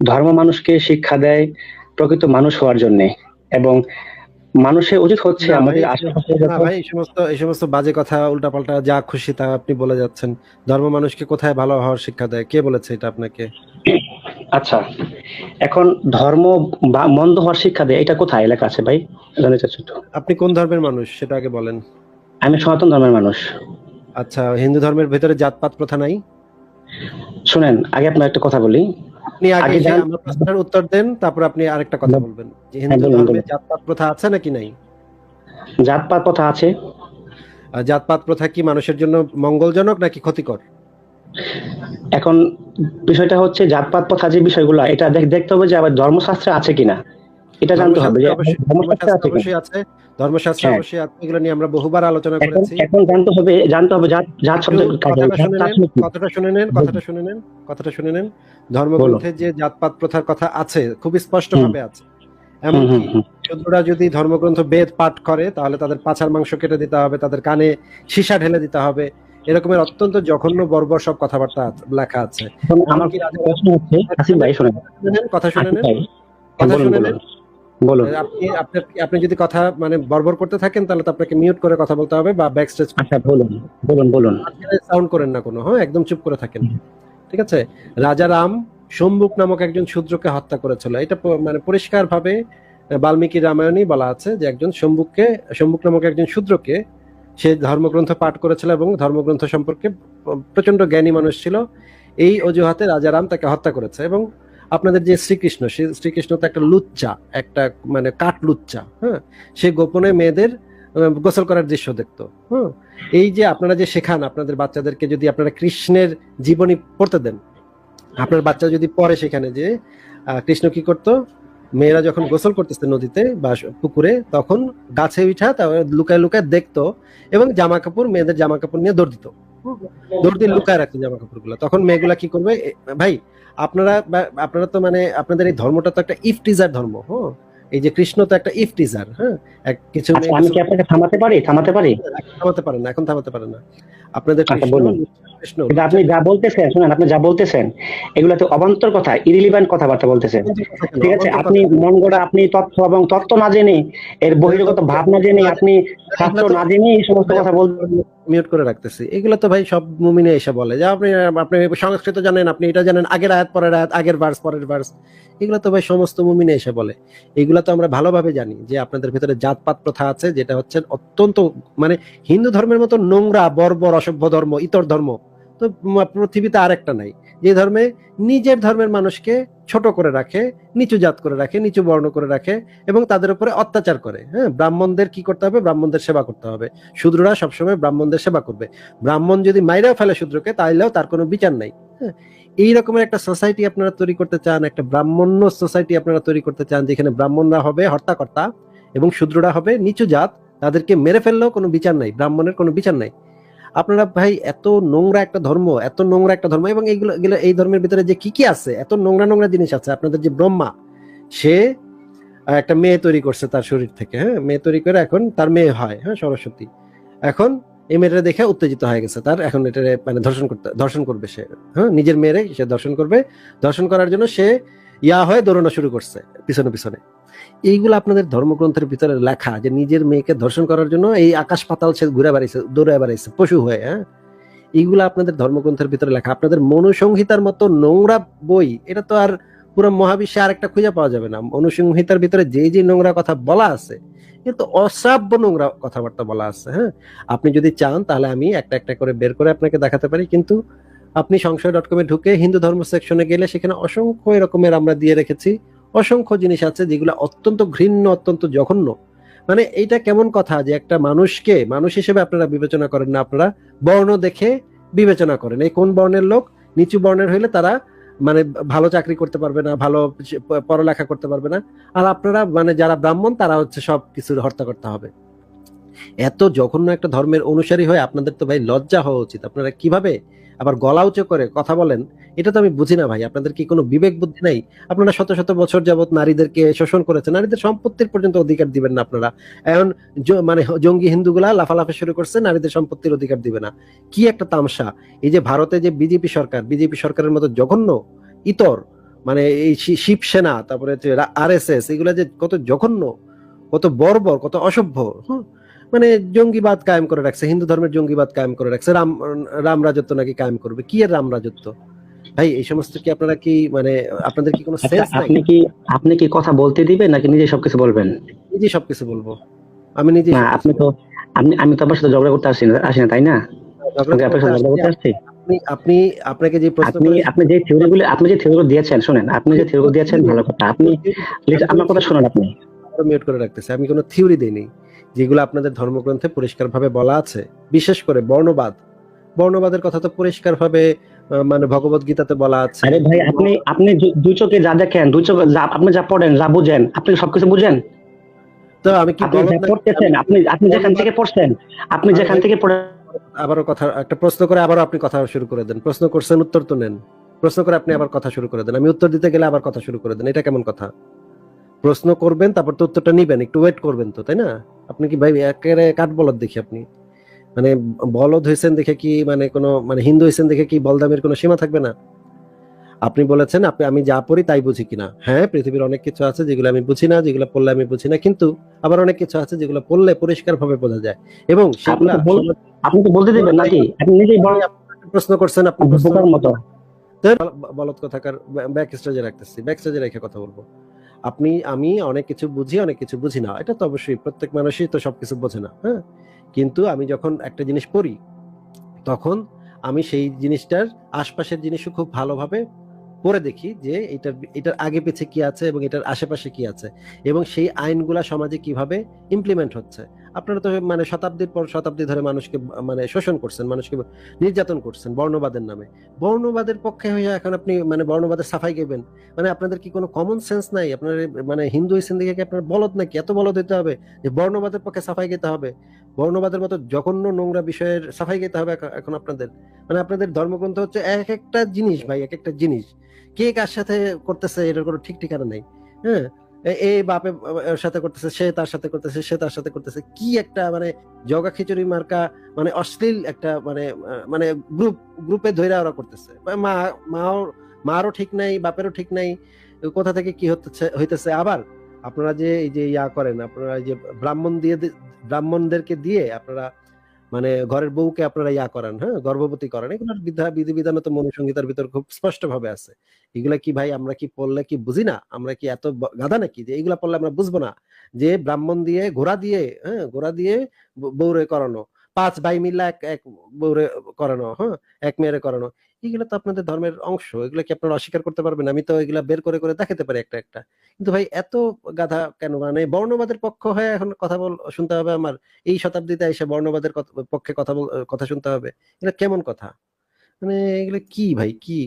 ধর্ম মানুষকে শিক্ষা দেয় প্রকৃত মানুষ হওয়ার জন্য। এবং মানুষের উচিত হচ্ছে আমাদের ভাই এই সমস্ত এই সমস্ত বাজে কথা উল্টাপাল্টা যা খুশি তা আপনি বলে যাচ্ছেন। ধর্ম মানুষকে কোথায় ভালো হওয়ার শিক্ষা দেয়? কে বলেছে এটা আপনাকে? আচ্ছা এখন ধর্ম বা মন্দ হওয়ার শিক্ষা দেয় এটা কোথায়? লেখা আছে ভাই জানতে চাচ্ছি। আপনি কোন ধর্মের মানুষ? সেটা আগে বলেন। আমি সনাতন ধর্মের মানুষ। আচ্ছা হিন্দু ধর্মের ভেতরে জাতপাত প্রথা নাই? শুনেন আগে আপনার একটা কথা বলি। আপনি আগে আমার প্রশ্নের উত্তর দেন তারপর আপনি আরেকটা কথা বলবেন। যে হিন্দু ধর্মে জাতপাত প্রথা আছে নাকি নাই? জাতপাত প্রথা আছে। জাতপাত প্রথা কি মানুষের জন্য মঙ্গলজনক নাকি ক্ষতিকর? এখন বিষয়টা হচ্ছে জাতপাত প্রথা যে বিষয়গুলো এটা দেখ- দেখতে হবে যে আবার ধর্মশাস্ত্রে আছে কিনা। এটা জানতে হবে যে ধর্মশাস্ত্রে অবশ্যই- আছে ধর্মশাস্ত্রে অবশ্যই আছে। হ্যাঁ। অবশ্যই আছে এগুলো নিয়ে আমরা বহুবার আলোচনা করেছি। এখন জানতে হবে জানতে হবে জাত জাত শব্দ কথাটা শুনে নেন কথাটা শুনে নেন কথাটা শুনে নেন ধর্মগ্রন্থে যে জাতপাত প্রথার কথা আছে খুব স্পষ্ট ভাবে আছে। এমনকি যদি ধর্মগ্রন্থ বেদ পাঠ করে তাহলে তাদের পাছার মাংস কেটে দিতে হবে তাদের কানে সীসা ঢেলে দিতে হবে। এরকমের অত্যন্ত জঘন্য বর্বর সব কথাবার্তা লেখা আছে। আমার নেন, কথা শুনে নেন কথা শুনে নেন। বলুন। আপনি আপনার আপনি যদি কথা মানে বর্বর করতে থাকেন তাহলে তো আপনাকে মিউট করে কথা বলতে হবে বা ব্যাক স্টেজ আচ্ছা বলুন বলুন বলুন। সাউন্ড করেন না কোনো হ্যাঁ? একদম চুপ করে থাকেন। ঠিক আছে? রাজা রাম সম্বুক নামক একজন শূদ্রকে হত্যা করেছিল। এটা মানে পরিষ্কার ভাবে বাল্মীকি রামায়ণেই বলা আছে যে একজন সম্বুককে সম্বুক নামক একজন শূদ্রকে সে ধর্মগ্রন্থ পাঠ করেছিল এবং ধর্মগ্রন্থ সম্পর্কে প্রচণ্ড জ্ঞানী মানুষ ছিল। এই অজুহাতে রাজা রাম তাকে হত্যা করেছে এবং আপনাদের যে শ্রীকৃষ্ণ, সে শ্রীকৃষ্ণ তো একটা লুচ্চা, একটা মানে কাঠ লুচ্চা হ্যাঁ? সে গোপনে মেয়েদের গোসল করার দৃশ্য দেখতো হ্যাঁ এই যে আপনারা যে শেখান আপনাদের বাচ্চাদেরকে যদি আপনারা কৃষ্ণের জীবনী পড়তে দেন, আপনার বাচ্চা যদি পড়ে সেখানে যে কৃষ্ণ কি করতো? মেয়েরা যখন গোসল করতেছে নদীতে বা পুকুরে, তখন গাছে উঠা লুকায় লুকায় দেখতো এবং জামা কাপড় মেয়েদের জামা কাপড় নিয়ে দৌড় দিত। দৌড় দিয়ে লুকায় রাখতো জামা কাপড়গুলো তখন মেয়েগুলা কি করবে? ভাই আপনারা আপনারা তো মানে আপনাদের এই ধর্মটা তো একটা ইফটিজার ধর্ম হ্যাঁ? এই যে কৃষ্ণ তো একটা ইফটিজার হ্যাঁ? কিছু আচ্ছা আমি কি আপনাকে থামাতে পারি? থামাতে পারি? থামাতে পারেন না এখন থামাতে পারেন না। আপনাদের আচ্ছা, আপনি যা বলতেছেন শুনেন আপনি যা বলতেছেন এগুলো তো অবান্তর কথা ইরিলিভেন্ট কথাবার্তা বলতেছেন। ঠিক আছে? আপনি মন গড়া আপনি তথ্য এবং তত্ত্ব না জেনে এর বহির্গত ভাব না জেনে আপনি শাস্ত্র না জেনে এই সমস্ত কথা বলতেন মিউট করে রাখতেছি। এগুলো তো ভাই সব মুমিনে এসে বলে। যে আপনি আপনি সংস্কৃত জানেন আপনি এটা জানেন আগের আয়াত পরের আয়াত আগের ভার্স পরের ভার্স এগুলো তো ভাই সমস্ত মুমিনে এসে বলে। এগুলো তো আমরা ভালোভাবে জানি যে আপনাদের ভিতরে জাতপাত প্রথা আছে যেটা হচ্ছে অত্যন্ত মানে হিন্দু ধর্মের মতো নোংরা বর্বর অসভ্য ধর্ম, ইতর ধর্ম, তো পৃথিবীতে আর একটা নাই। যে ধর্মে নিজের ধর্মের মানুষকে ছোট করে রাখে, নিচু জাত করে রাখে, নিচু বর্ণ করে রাখে এবং তাদের উপরে অত্যাচার করে। হ্যাঁ ব্রাহ্মণদের কি করতে হবে? ব্রাহ্মণদের সেবা করতে হবে। শূদ্ররা সবসময় ব্রাহ্মণদের সেবা করবে। ব্রাহ্মণ যদি মাইরাও ফেলে শূদ্রকে, তাইলেও তার কোনো বিচার নাই। হ্যাঁ এই রকমের একটা সোসাইটি আপনারা তৈরি করতে চান, একটা ব্রাহ্মণ্য সোসাইটি আপনারা তৈরি করতে চান, যেখানে ব্রাহ্মণরা হবে হর্তাকর্তা এবং শূদ্ররা হবে নিচু জাত, তাদেরকে মেরে ফেললেও কোনো বিচার নাই, ব্রাহ্মণের কোনো বিচার নাই। আপনারা ভাই এত নোংরা একটা ধর্ম, এত নোংরা একটা ধর্ম এবং এইগুলো এই ধর্মের ভিতরে যে কি কি আছে, এত নোংরা নোংরা জিনিস আছে, আপনাদের যে ব্রহ্মা, সে একটা মেয়ে তৈরি করছে তার শরীর থেকে হ্যাঁ? মেয়ে তৈরি করে এখন তার মেয়ে হয় হ্যাঁ সরস্বতী। এখন এই মেয়েটা দেখে উত্তেজিত হয়ে গেছে, তার এখন এটা মানে ধর্ষণ করতে, ধর্ষণ করবে সে হ্যাঁ? নিজের মেয়েরে সে ধর্ষণ করবে। ধর্ষণ করার জন্য সে ইয়া হয়ে দৌড়ানো শুরু করছে, পিছনে পিছনে। এইগুলো আপনাদের ধর্মগ্রন্থের ভিতরে লেখা যে নিজের মেয়েকে ধর্ষণ করার জন্য এই আকাশ পাতাল সে ঘুরে বেড়াইছে দৌড়ে বেড়াইছে, পশু হয়ে হ্যাঁ? এইগুলো আপনাদের ধর্মগ্রন্থের ভিতরে লেখা। আপনাদের মনুসংহিতার মতো নোংরা বই, এটা তো আর পুরো মহাবিশ্বে আর একটা খুঁজে পাওয়া যাবে না। মনুসংহিতার ভিতরে যে যে নোংরা কথা বলা আছে কিন্তু অশ্রাব্য নোংরা কথাবার্তা বলা আছে হ্যাঁ? আপনি যদি চান, তাহলে আমি একটা একটা করে বের করে আপনাকে দেখাতে পারি, কিন্তু আপনি সংশয় ডট কমে ঢুকে হিন্দু ধর্ম সেকশনে গেলে সেখানে অসংখ্য এরকমের আমরা দিয়ে রেখেছি। অসংখ্য জিনিস আছে যেগুলো অত্যন্ত ঘৃণ্য, অত্যন্ত জঘন্য। মানে এইটা কেমন কথা যে একটা মানুষকে, মানুষ হিসেবে আপনারা বিবেচনা করেন না, আপনারা বর্ণ দেখে বিবেচনা করেন। এই কোন বর্ণের লোক নিচু বর্ণের হইলে তারা মানে ভালো চাকরি করতে পারবে না, ভালো পড়ালেখা করতে পারবে না। আর আপনারা মানে যারা ব্রাহ্মণ তারা হচ্ছে সব কিছু হত্যা করতে হবে। এত জঘন্য একটা ধর্মের অনুসারী হয়ে আপনাদের তো ভাই লজ্জা হওয়া উচিত। আপনারা কীভাবে আবার গলা উঁচু করে, কথা বলেন, এটা তো আমি বুঝি না ভাই। আপনাদের কি কোনো বিবেক বুদ্ধি নাই? আপনারা শত শত বছর যাবত নারীদেরকে শোষণ করেছেন, নারীদের সম্পত্তির পর্যন্ত অধিকার দিবেন না আপনারা। এখন মানে জঙ্গি হিন্দুগুলা লাফালাফি শুরু করছে, নারীদের সম্পত্তির অধিকার দিবে না। কি একটা তামসা এই যে ভারতে যে বিজেপি সরকার, বিজেপি সরকারের মতো জঘন্য ইতর মানে এই শিবসেনা, তারপরে আর এস এস এগুলা যে কত জঘন্য, কত বর্বর, কত অসভ্য হ্যাঁ? মানে জঙ্গিবাদ কায়েম করে রাখছে হিন্দু ধর্মের জঙ্গিবাদ কায়েম করে রাখছে রাম রাম রাজত্ব নাকি কায়েম করবে? কি এর রাম রাজত্ব? ভাই এই সমস্ত কি আপনারা কি মানে আপনাদের কি কোনো আচ্ছা, সেন্স নাই? আপনি কি আপনি কি কথা বলতে দিবেন নাকি নিজে সবকিছু বলবেন? নিজে সবকিছু বলব। আমি নিজে না আপনি তো আপনি আমি তো আপনার সাথে ঝগড়া করতে আসি না আসি না তাই না? আমি আপনার সাথে ঝগড়া করতে আসছি? আপনি আপনি আপনাকে যে প্রশ্ন আপনি আপনি যে থিওরিগুলো আপনি যে থিওরিগুলো দিয়েছেন শুনেন আপনি যে থিওরিগুলো দিয়েছেন ভালো কথা। আপনি আমার কথা শুনুন আপনি। মিউট করে রাখতেছে আমি কোনো থিওরি দেইনি। যেগুলো আপনাদের ধর্মগ্রন্থে পরিষ্কারভাবে বলা আছে বিশেষ করে বর্ণবাদ। বর্ণবাদের কথা তো পরিষ্কারভাবে মানে ভগবত গীতাতে বলা আছে। আরে ভাই আপনি আপনি দুই চোখে যা দেখেন দুই চোখে যা আপনি যা পড়েন যা বুঝেন আপনি সবকিছু বুঝেন? তো আমি কি? পড়তেছেন আপনি আপনি যেখান থেকে পড়ছেন আপনি যেখান থেকে পড়ে আবারও কথা একটা প্রশ্ন করে আবারও আপনি কথা শুরু করে দেন। প্রশ্ন করছেন উত্তর তো নেন। প্রশ্ন করে আপনি আবার কথা শুরু করে দেন। আমি উত্তর দিতে গেলে আবার কথা শুরু করে দেন। এটা কেমন কথা? প্রশ্ন করবেন তারপর তো উত্তরটা নিবেন একটু ওয়েট করবেন তো তাই না? আপনি কি ভাই একেবারে কাঠ বলদ দেখি আপনি? মানে বলদ হয়েছেন দেখে কি মানে কোনো মানে হিন্দু হয়েছেন দেখে কি বলদামের কোনো সীমা থাকবে না? আপনি বলেছেন আপনি আমি যা পড়ি তাই বুঝি কিনা? হ্যাঁ পৃথিবীর অনেক কিছু আছে যেগুলো আমি বুঝি না যেগুলো পড়লে আমি বুঝি না কিন্তু আবার অনেক কিছু আছে যেগুলো পড়লে পরিষ্কার ভাবে বোঝা যায়। এবং সেগুলো আপনি তো বলতে দিবেন নাকি? আপনি নিজেই প্রশ্ন করছেন আপনি বোকার মতো। বল- বলদ কথাকার ব্যাক স্টেজে রাখতেছি। ব্যাক স্টেজে রেখে কথা বলব। আপনি, আমি অনেক কিছু বুঝি, অনেক কিছু বুঝি না। এটা তো অবশ্যই প্রত্যেক মানুষই তো সবকিছু বোঝে না হ্যাঁ? কিন্তু আমি যখন একটা জিনিস পড়ি, তখন আমি সেই জিনিসটার আশপাশের জিনিসও খুব ভালোভাবে পড়ে দেখি যে এটার এটার আগে পিছে কি আছে এবং এটার আশেপাশে কি আছে এবং সেই আইনগুলা সমাজে কীভাবে ইমপ্লিমেন্ট হচ্ছে। আপনারা তো মানে শতাব্দীর পর শতাব্দী ধরে মানুষকে মানে শোষণ করছেন, মানুষকে নির্যাতন করছেন বর্ণবাদের নামে। বর্ণবাদের পক্ষে হয়ে এখন আপনি মানে বর্ণবাদের সাফাই গেবেন। মানে আপনাদের কি কোনো কমন সেন্স নাই? আপনার মানে হিন্দু হয়েছেন দেখে কি আপনার বলদ নাকি? এত বলদ হতে হবে যে বর্ণবাদের পক্ষে সাফাই গেতে হবে। বর্ণবাদের মতো জঘন্য নোংরা বিষয়ের সাফাই গেতে হবে এখন আপনাদের। মানে আপনাদের ধর্মগ্রন্থ হচ্ছে এক একটা জিনিস ভাই, এক একটা জিনিস। কে কার সাথে করতেছে এটার কোনো ঠিক ঠিকানা নেই। হ্যাঁ? এ- এ বাপে সাথে করতেছে, সে তার সাথে করতেছে, সে তার সাথে করতেছে। কি একটা মানে জগা খিচুড়ি মার্কা মানে অশ্লীল একটা মানে মানে গ্রুপ গ্রুপে ধরে ওরা করতেছে। মা, মাও, মারও ঠিক নাই, বাপেরও ঠিক নাই কোথা থেকে কি হতেছে, হইতেছে? আবার আপনারা যে এই যে ইয়া করেন, আপনারা এই যে ব্রাহ্মণ দিয়ে ব্রাহ্মণদেরকে দিয়ে আপনারা মানে ঘরের বউকে আপনারা ইয়া করেন হ্যাঁ? গর্ভবতী করেন। এগুলোর বিধা, বিধিবিধান তো মনুসংহিতার ভিতর খুব স্পষ্ট ভাবে আছে। এগুলা কি ভাই আমরা কি পড়লে কি বুঝি না? আমরা কি এত গাধা নাকি যে এগুলা পড়লে আমরা বুঝব না? যে ব্রাহ্মণ দিয়ে ঘোড়া দিয়ে হ্যাঁ? ঘোড়া দিয়ে বউরে করানো। পাঁচ ভাই মিল্লা এক এক বউরে করানো হ্যাঁ? এক মেয়েরে করানো। এগুলো তো আপনাদের ধর্মের অংশ, এগুলো কি আপনারা অস্বীকার করতে পারবেন? আমি তো এগুলা বের করে করে দেখাতে পারি একটা একটা। কিন্তু ভাই, এত গাধা কেন? মানে বর্ণবাদের পক্ষ হয়ে এখন কথা বল, শুনতে হবে আমার। এই শতাব্দীতে এসে বর্ণবাদের পক্ষে কথা কথা শুনতে হবে। এগুলো কেমন কথা? মানে এগুলো কি ভাই, কি?